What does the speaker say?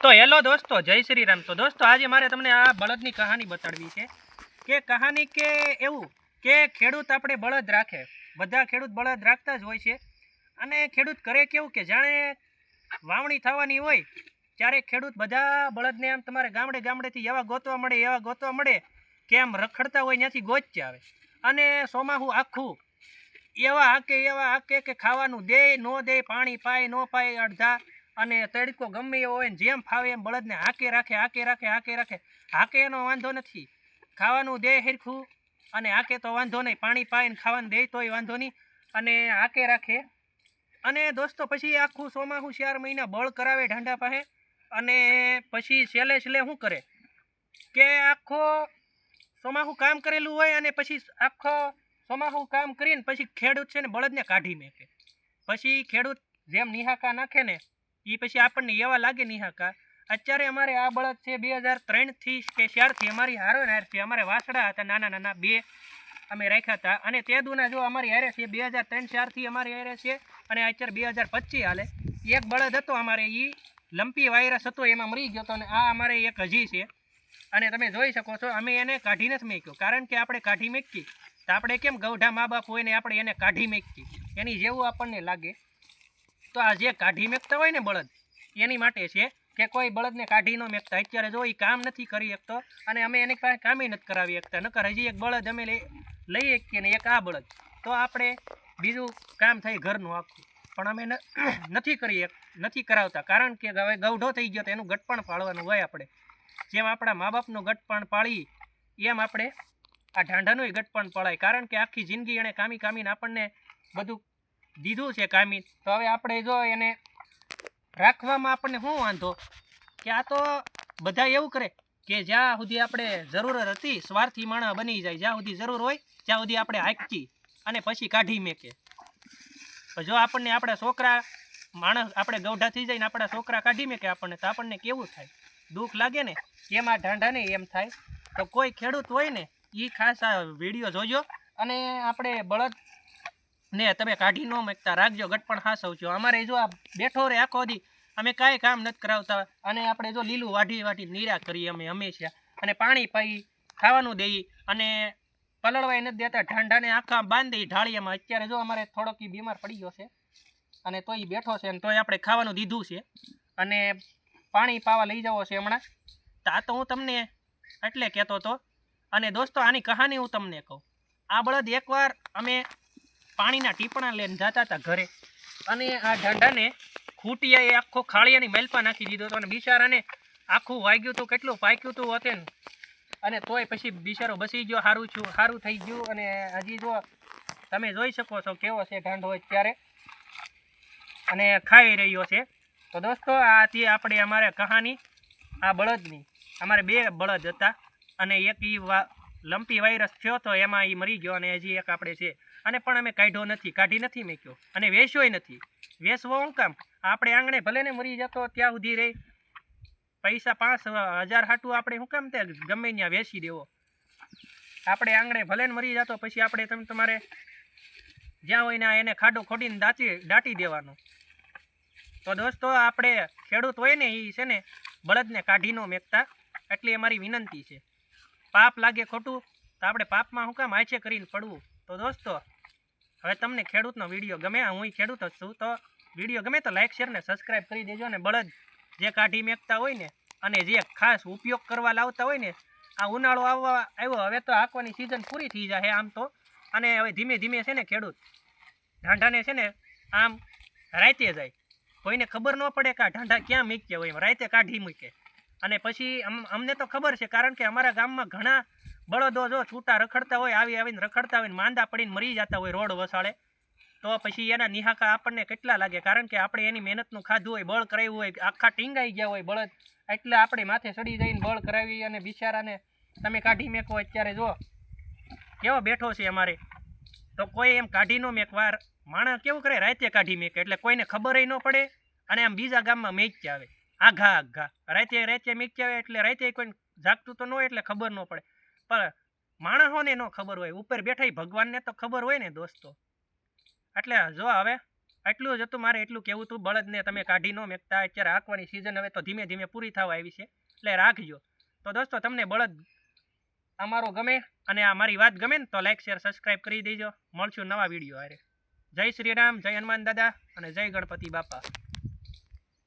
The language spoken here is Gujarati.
તો હેલો દોસ્તો, જય શ્રી રામ તો દોસ્તો, આજે મારે તમને આ બળદની કહાની બતાડવી છે. કે કહાની કે એવું, કે ખેડૂત આપણે બળદ રાખે. બધા ખેડૂત બળદ રાખતા જ હોય છે. અને ખેડૂત કરે કેવું કે જાણે વાવણી થવાની હોય, ત્યારે ખેડૂત બધા બળદને આમ તમારે ગામડે ગામડેથી એવા ગોતવા મળે, એવા ગોતવા મળે, કે આમ રખડતા હોય ત્યાંથી ગોચી આવે. અને સોમાહું આખું, એવા હાકે એવા હાકે કે ખાવાનું દે, ન દે, પાણી પાય, ન પાય, અડધા અને તડકો ગમે એવો હોય ને જેમ ફાવે એમ બળદને હાકે રાખે હાકે રાખે હાકે રાખે. હાકે એનો વાંધો નથી. ખાવાનું દે હિરખું અને હાકે તો વાંધો નહીં. પાણી પાઈને ખાવાનું દે તોય વાંધો નહીં. અને હાકે રાખે. અને દોસ્તો, પછી આખું સોમાહું ચાર મહિના બળ કરાવે ઢાંડા પાસે. અને પછી છેલ્લે છેલ્લે શું કરે? કે આખો સોમાહું કામ કરેલું હોય અને પછી આખો સોમાહું કામ કરીને પછી ખેડૂત છે ને બળદને કાઢી મેકે. પછી ખેડૂત જેમ નિહાકા નાખે ને એ પછી આપણને એવા લાગે નિહાકા અત્યારે અમારે આ બળદ છે બે હજાર ત્રણથી કે ચારથી અમારી હારો હારથી અમારે વાસડા હતા, નાના નાના બે અમે રાખ્યા હતા. અને તે દુના જો અમારી હારે છે, બે હજાર ત્રણ ચારથી અમારી હારે છે અને અત્યારે બે હજાર પચીસ હાલે. એક બળદ હતો અમારે એ લંપી વાયરસ હતો, એમાં મરી ગયો હતો અને આ અમારે એક હજી છે. અને તમે જોઈ શકો છો, અમે એને કાઢી નથી મેક્યો. કારણ કે આપણે કાઢી મેકી તો આપણે કેમ ગૌઢા મા બાપ હોય ને આપણે એને કાઢી મેકી એની જેવું આપણને લાગે. તો આ જે કાઢી મેકતા હોય ને બળદ, એની માટે છે કે કોઈ બળદને કાઢી ન મેકતા. અત્યારે જો એ કામ નથી કરી શકતો અને અમે એની પાસે કામે નથી કરાવી શકતા. નકર હજી એક બળદ અમે લઈ શકીએ ને એક આ બળદ. તો આપણે બીજું કામ થાય ઘરનું આખું. પણ અમે નથી કરી નથી કરાવતા. કારણ કે હવે ગૌઢો થઈ ગયો તો એનું ગટપણ પાળવાનું હોય આપણે. જેમ આપણા મા બાપનું ગટપણ પાળી, એમ આપણે આ ઢાંઢાનું ગટપણ પડાય. કારણ કે આખી જિંદગી એણે કામી કામીને આપણને બધું દીધું છે કામી તો હવે આપણે જો એને રાખવામાં આપણને શું વાંધો? કે આ તો બધા એવું કરે કે જ્યાં સુધી આપણે જરૂર હતી સ્વાર્થી માણસ બની જાય, જ્યાં સુધી જરૂર હોય, ત્યાં સુધી આપણે હાંકી અને પછી કાઢી મેકે જો આપણને આપણા છોકરા માણસ આપણે ગૌઢા થઈ જાય ને આપણા છોકરા કાઢી મેકે આપણને, તો આપણને કેવું થાય? દુઃખ લાગે ને? એમાં ઢાંઢાને એમ થાય. તો કોઈ ખેડૂત હોય ને એ ખાસ આ વીડિયો જોજો અને આપણે બળદ ને તમે કાઢી ન મેકતા, રાખજો, ગટપણ હાસવજો. અમારે જો આ બેઠો રે આખો દી, અમે કાંઈ કામ નથી કરાવતા. અને આપણે જો લીલું વાઢી વાઢી નીરા કરીએ અમે હંમેશા. અને પાણી પાઈ, ખાવાનું દઈ, અને પલળવાય નથી દેતા ઠંડાને આખા બાંધી ઢાળીયામાં અત્યારે જો અમારે થોડોક બીમાર પડી ગયો છે, અને તોય બેઠો છે, અને તોય આપણે ખાવાનું દીધું છે. અને પાણી પાવા લઈ જવો છે હમણાં. તો આ તો હું તમને એટલે કહેતો હતો. અને દોસ્તો, આની કહાની હું તમને કહું. આ બળદ એકવાર અમે પાણીના ટીપણા લઈને જતા હતા ઘરે. અને આ ઢંઢાને ખૂટિયાએ આખો ખાળિયાની મેલપા નાખી દીધો હતો. અને બિચારાને આખું વાગ્યું હતું કેટલું પાક્યું હતું હોતે અને તોય પછી બિચારો બસી ગયો સારું છું સારું થઈ ગયું. અને હજી જો તમે જોઈ શકો છો કેવો છે ઢાંઢો અત્યારે. અને ખાઈ રહ્યો છે. તો દોસ્તો આથી આપણે અમારે કહાની, આ બળદની. અમારે બે બળદ હતા. અને એક એ લંપી વાયરસ થયો તો એમાં એ મરી ગયો. અને હજી એક આપણે છે અને પણ અમે કાઢ્યો નથી, કાઢી નથી મેક્યો. અને વેચ્યોય નથી. વેચવો હું કામ? આપણે આંગણે ભલે ને મરી જતો ત્યાં સુધી રહી. પૈસા પાંચ હજાર હાટું આપણે શું કામ તે ગમે ત્યાં વેચી દેવો. આપણે આંગણે ભલે ને મરી જતો, પછી આપણે તમે તમારે જ્યાં હોય ને એને ખાડો ખોડીને દાચી, દાટી દેવાનો. તો દોસ્તો, આપણે ખેડૂત હોય ને એ છે ને, બળદને કાઢી ન મેકતા. એટલી અમારી વિનંતી છે. પાપ લાગે ખોટું, તો આપણે પાપમાં શું કામ આછે કરીને પડવું. તો દોસ્તો હવે તમને ખેડૂતનો વીડિયો ગમે હું ખેડૂત જ છું, તો વીડિયો ગમે તો લાઈક શેર ને સબસ્ક્રાઈબ કરી દેજો અને બળદ જે કાઢી મેકતા હોય ને અને જે ખાસ ઉપયોગ કરવા લાવતા હોય ને, આ ઉનાળો આવવા આવ્યો, હવે તો હાંકવાની સિઝન પૂરી થઈ જાય આમ તો. અને હવે ધીમે ધીમે છે ને ખેડૂત ઢાંઢાને છે ને આમ રાતે જાય. કોઈને ખબર ન પડે કે આ ઢાંઢા ક્યાં મૂક્યા હોય, એમ રાતે કાઢી મૂકે. અને પછી અમને તો ખબર છે, કારણ કે અમારા ગામમાં ઘણા બળદો જો છૂટા રખડતા હોય, આવી આવીને રખડતા હોય માંદા પડીને મરી જતા હોય રોડ વસાડે, તો પછી એના નિહાકા આપણને કેટલા લાગે? કારણ કે આપણે એની મહેનતનું ખાધું હોય, બળ કરાવ્યું હોય, આખા ટીંગાઈ ગયા હોય બળદ, એટલે આપણે માથે ચડી જઈને બળ કરાવી અને બિચારાને તમે કાઢી મેકો અત્યારે જો. કેવો બેઠો છે અમારે. તો કોઈ એમ કાઢી ન મેકવાર માણસ કેવું કરે? રાતે કાઢી મેકે, એટલે કોઈને ખબર ન પડે અને આમ બીજા ગામમાં મેચ આવે. આઘા આઘા. રાતે રાતે મેચ આવે એટલે રાતે કોઈ જાગતું તો ન હોય એટલે ખબર ન પડે. પણ માણસોને ન ખબર હોય. ઉપર બેઠા ભગવાનને તો ખબર હોય ને દોસ્તો. એટલે જો હવે એટલું જ હતું, મારે એટલું કહેવું હતું. બળદને તમે કાઢી ન મેકતા. અત્યારે રાખવાની સિઝન હવે તો ધીમે ધીમે પૂરી થવા આવી છે. એટલે રાખજો. તો દોસ્તો, તમને બળદ અમારો ગમે અને આ મારી વાત ગમે ને તો લાઈક શેર સબસ્ક્રાઈબ કરી દેજો. મળશું નવા વીડિયો હારે. જય શ્રી રામ, જય હનુમાન દાદા અને જય ગણપતિ બાપા.